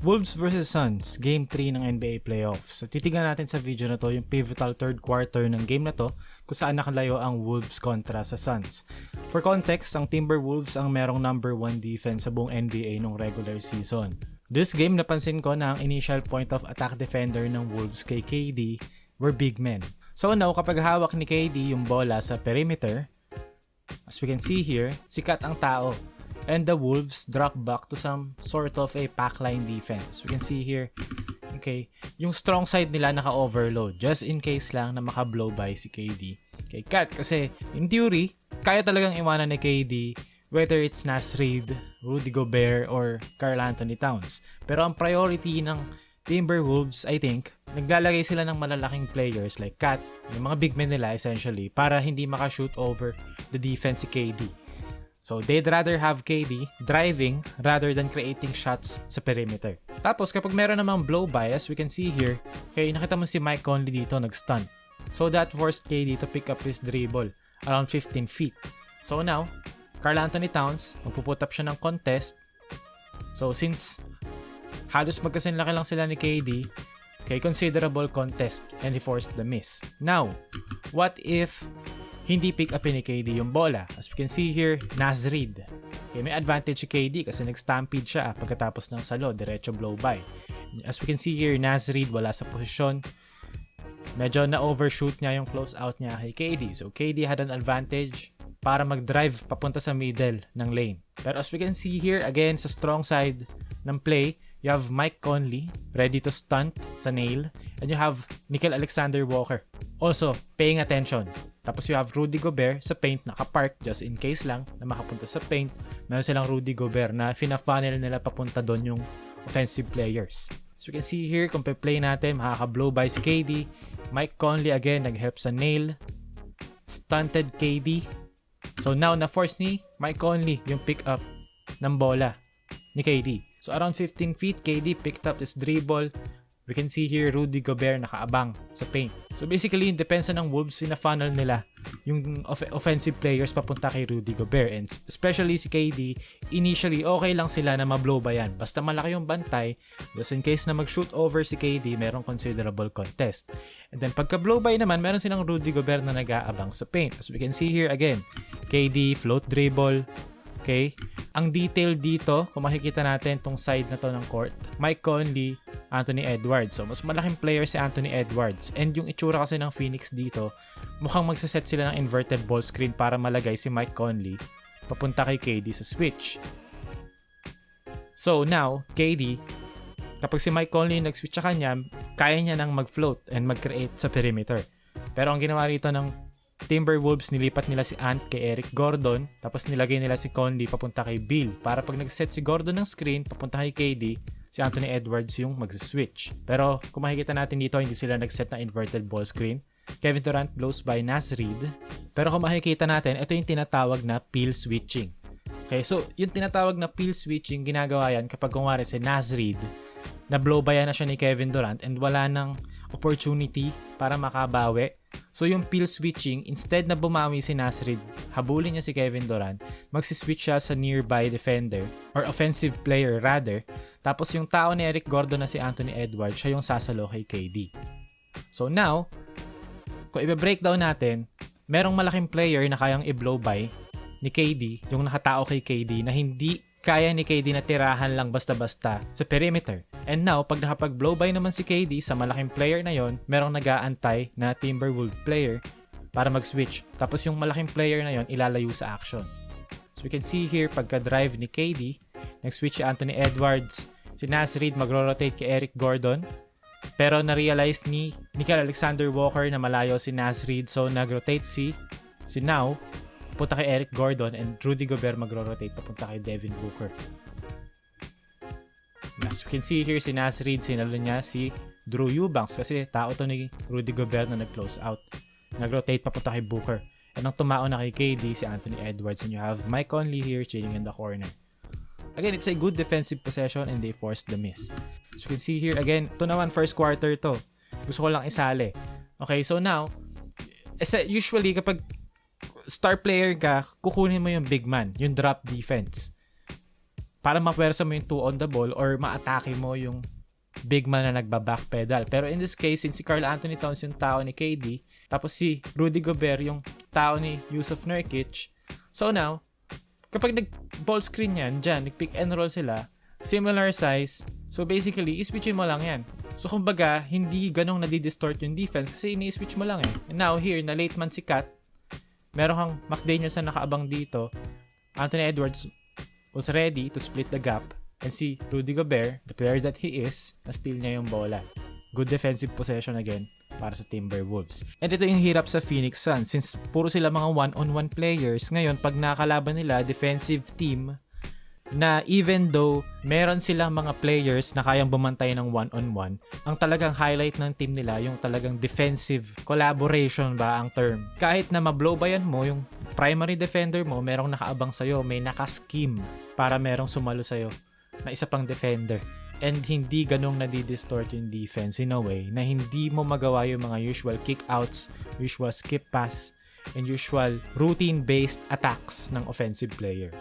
Wolves vs Suns, Game 3 ng NBA Playoffs. So, titignan natin sa video na to yung pivotal third quarter ng game na to kung saan nakalayo ang Wolves kontra sa Suns. For context, ang Timberwolves ang merong number 1 defense sa buong NBA nung regular season. This game, napansin ko na ang initial point of attack defender ng Wolves kay KD were big men. So now, kapag hawak ni KD yung bola sa perimeter, as we can see here, sikat ang tao and the Wolves drop back to some sort of a pack line defense. We can see here, okay, yung strong side nila naka-overload just in case lang na maka-blow by si KD kay Kat. Kasi in theory, kaya talagang iwanan ni KD whether it's Nas Reed, Rudy Gobert, or Carl Anthony Towns. Pero ang priority ng Timberwolves, I think, naglalagay sila ng malalaking players like Kat, yung mga big men nila essentially, para hindi makashoot over the defense si KD. So, they'd rather have KD driving rather than creating shots sa perimeter. Tapos, kapag meron namang blow bias, we can see here, okay, nakita mo si Mike Conley dito nag-stun. So, that forced KD to pick up his dribble around 15 feet. So, now, Carl Anthony Towns, magpuput up siya ng contest. So, since halos magkasinlaki lang sila ni KD, okay, considerable contest and he forced the miss. Now, what if hindi pick up ni KD yung bola? As we can see here, Naz Reid. Okay, may advantage si KD kasi nag-stampede siya pagkatapos ng salo, diretso blow by. As we can see here, Naz Reid wala sa posisyon. Medyo na-overshoot niya yung close out niya kay KD. So, KD had an advantage para mag-drive papunta sa middle ng lane. Pero as we can see here, again, sa strong side ng play, you have Mike Conley ready to stunt sa nail, and you have Nickel Alexander Walker also paying attention. Tapos you have Rudy Gobert sa paint nakapark just in case lang na makapunta sa paint. Meron silang Rudy Gobert na fina-funnel nila papunta doon yung offensive players. So you can see here, kung pe-play natin, makaka-blow by si KD. Mike Conley again, nag-help sa nail. Stunted KD. So now, na-force ni Mike Conley yung pick up ng bola ni KD. So around 15 feet, KD picked up this dribble. We can see here Rudy Gobert nakaabang sa paint. So basically, in depensa ng Wolves, sina-funnel nila yung off- offensive players papunta kay Rudy Gobert. And especially si KD, initially okay lang sila na mablow ba yan. Basta malaki yung bantay, just in case na mag-shoot over si KD, merong considerable contest. And then pagka-blow by naman, meron silang Rudy Gobert na nag-aabang sa paint. As we can see here again, KD, float dribble, Okay? Ang detail dito, kung makikita natin tong side na to ng court, Mike Conley, Anthony Edwards. So, mas malaking player si Anthony Edwards. And yung itsura kasi ng Phoenix dito, mukhang magsaset sila ng inverted ball screen para malagay si Mike Conley papunta kay KD sa switch. So, now, KD, kapag si Mike Conley nag-switch sa kanya, kaya niya nang mag-float and mag-create sa perimeter. Pero ang ginawa rito ng Timberwolves nilipat nila si Ant kay Eric Gordon tapos nilagay nila si Conley papunta kay Bill para pag nag-set si Gordon ng screen papunta kay KD si Anthony Edwards yung mag-switch. Pero kung makikita natin dito hindi sila nag-set na inverted ball screen. Kevin Durant blows by Nas Reed. Pero kung makikita natin, ito yung tinatawag na peel switching. Okay, so yung tinatawag na peel switching, ginagawa yan kapag kumwari si Nas Reed, na blow by na siya ni Kevin Durant and wala nang opportunity para makabawi. So yung peel switching, instead na bumawi si Nasrid, habulin niya si Kevin Durant, magsiswitch siya sa nearby defender or offensive player rather. Tapos yung tao ni Eric Gordon na si Anthony Edwards, siya yung sasalo kay KD. So now, kung i-breakdown natin, merong malaking player na kayang i-blow by ni KD, yung nakatao kay KD na hindi kaya ni KD na tirahan lang basta-basta sa perimeter. And now, pag nakapag-blow by naman si KD sa malaking player na yon, merong nag-aantay na Timberwolves player para mag-switch. Tapos yung malaking player na yon ilalayo sa action. So we can see here, pagka-drive ni KD, nag-switch si Anthony Edwards, si Nas Reed magro-rotate kay Eric Gordon, pero na-realize ni Nickel Alexander Walker na malayo si Nas Reed so nag-rotate si si Now punta kay Eric Gordon and Rudy Gobert magro-rotate papunta kay Devin Booker. As we can see here, si Nas Reed, sinalo niya si Drew Eubanks kasi tao to ni Rudy Gobert na nag-close out. Nag-rotate papunta kay Booker. And ang tumao na kay KD, si Anthony Edwards. And you have Mike Conley here chilling in the corner. Again, it's a good defensive possession and they forced the miss. As you can see here, again, to naman first quarter to. Gusto ko lang isali. Okay, so now, usually kapag star player ka, kukunin mo yung big man, yung drop defense. para mapwersa mo yung two on the ball or maatake mo yung big man na nagba-back pedal. Pero in this case, since si Carl Anthony Towns yung tao ni KD, tapos si Rudy Gobert yung tao ni Yusuf Nurkic, so now, kapag nag-ball screen yan, dyan, nag-pick and roll sila, similar size, so basically, iswitchin mo lang yan. So kumbaga, hindi ganong nadidistort yung defense kasi ini-switch mo lang eh. And now, here, na late man si Kat, meron kang McDaniels na nakaabang dito, Anthony Edwards was ready to split the gap, and si Rudy Gobert, the player that he is, na-steal niya yung bola. Good defensive possession again para sa Timberwolves. And ito yung hirap sa Phoenix Suns since puro sila mga one-on-one players. Ngayon, pag nakalaban nila, defensive team, na even though meron silang mga players na kayang bumantay ng one-on-one, ang talagang highlight ng team nila, yung talagang defensive collaboration ba ang term. Kahit na mablow bayan mo, yung primary defender mo, merong nakaabang sa'yo, may naka-scheme para merong sumalo sa'yo na isa pang defender. And hindi ganong nadidistort yung defense in a way na hindi mo magawa yung mga usual kick-outs, usual skip pass, and usual routine-based attacks ng offensive player.